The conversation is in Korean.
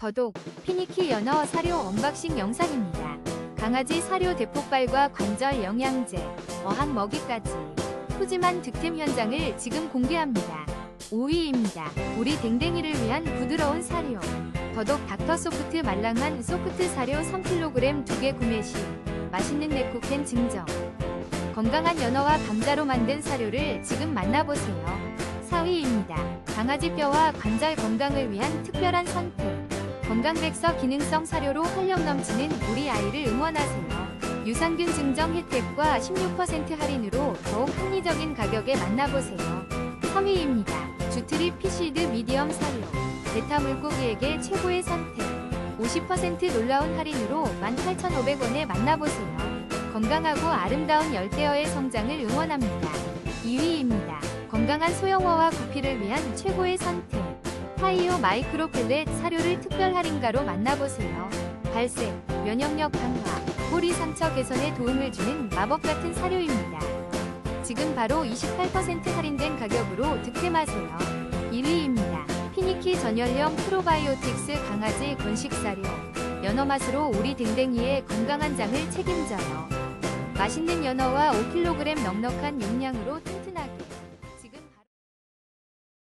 더독 피니키 연어 사료 언박싱 영상입니다. 강아지 사료 대폭발과 관절 영양제, 어항 먹이까지 푸짐한 득템 현장을 지금 공개합니다. 5위입니다. 우리 댕댕이를 위한 부드러운 사료. 더독 닥터소프트 말랑한 소프트 사료 3kg 2개 구매 시 맛있는 네코캔 증정. 건강한 연어와 감자로 만든 사료를 지금 만나보세요. 4위입니다. 강아지 뼈와 관절 건강을 위한 특별한 선택. 건강백서 기능성 사료로 활력 넘치는 우리 아이를 응원하세요. 유산균 증정 혜택과 16% 할인으로 더욱 합리적인 가격에 만나보세요. 3위입니다. 주트리 피시드 미디엄 사료. 베타 물고기에게 최고의 선택. 50% 놀라운 할인으로 18,500원에 만나보세요. 건강하고 아름다운 열대어의 성장을 응원합니다. 2위입니다. 건강한 소형어와 구피를 위한 최고의 선택. 파이오 마이크로 펠렛 사료를 특별 할인가로 만나보세요. 발색, 면역력 강화, 꼬리 상처 개선에 도움을 주는 마법 같은 사료입니다. 지금 바로 28% 할인된 가격으로 득템하세요. 1위입니다. 피니키 전열형 프로바이오틱스 강아지 건식 사료. 연어 맛으로 우리 댕댕이의 건강한 장을 책임져요. 맛있는 연어와 5kg 넉넉한 용량으로